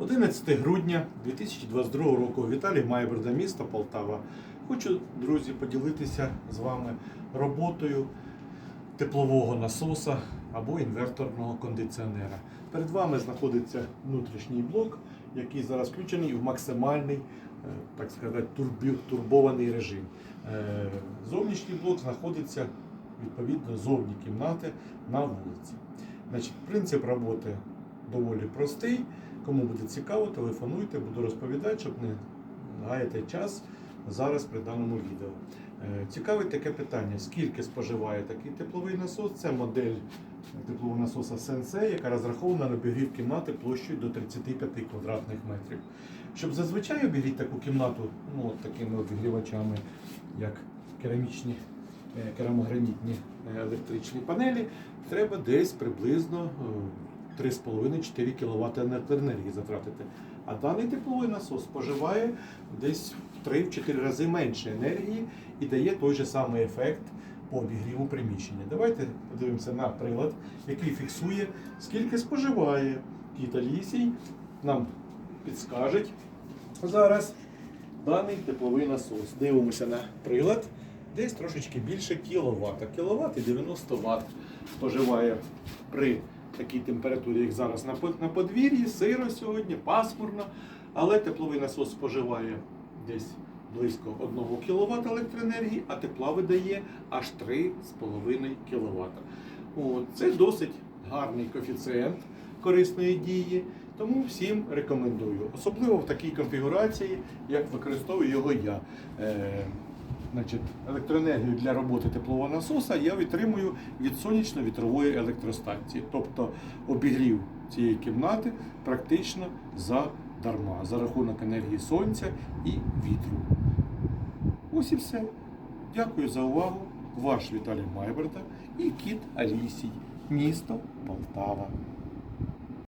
11 грудня 2022 року Віталій Майберда, місто Полтава. Хочу, друзі, поділитися з вами роботою теплового насоса або інверторного кондиціонера. Перед вами знаходиться внутрішній блок, який зараз включений в максимальний, е, так сказати, турбований режим. Е, Зовнішній блок знаходиться відповідно зовні кімнати на вулиці. Значить, принцип роботи доволі простий. Кому буде цікаво, телефонуйте, буду розповідати, щоб не гаяти час зараз при даному відео. Е, Цікавить таке питання: скільки споживає такий тепловий насос? Це модель теплового насоса Sensei, яка розрахована на обігрів кімнати площею до 35 квадратних метрів. Щоб зазвичай обігріти таку кімнату, ну от такими обігрівачами, як керамічні, е, керамогранітні е, електричні панелі, треба десь приблизно 3,5-4 кВт електроенергії затратити. А даний тепловий насос споживає десь в 3-4 рази менше енергії і дає той же самий ефект по обігріву приміщення. Давайте подивимося на прилад, який фіксує, скільки споживає кіт Алісій. Нам підскажуть зараз даний тепловий насос. Дивимося на прилад. Десь трошечки більше кіловата. Кіловат і 90 Вт споживає при такій температурі, як зараз на подвір'ї, сиро сьогодні, пасмурно, але тепловий насос споживає десь близько 1 кВт електроенергії, а тепла видає аж 3,5 кВт. Це досить гарний коефіцієнт корисної дії, тому всім рекомендую. Особливо в такій конфігурації, як використовую його я. Значить, електроенергію для роботи теплового насоса я отримую від сонячно-вітрової електростанції. Тобто обігрів цієї кімнати практично задарма, за рахунок енергії сонця і вітру. Ось і все. Дякую за увагу. Ваш Віталій Майберта і кіт Алісій, місто Полтава.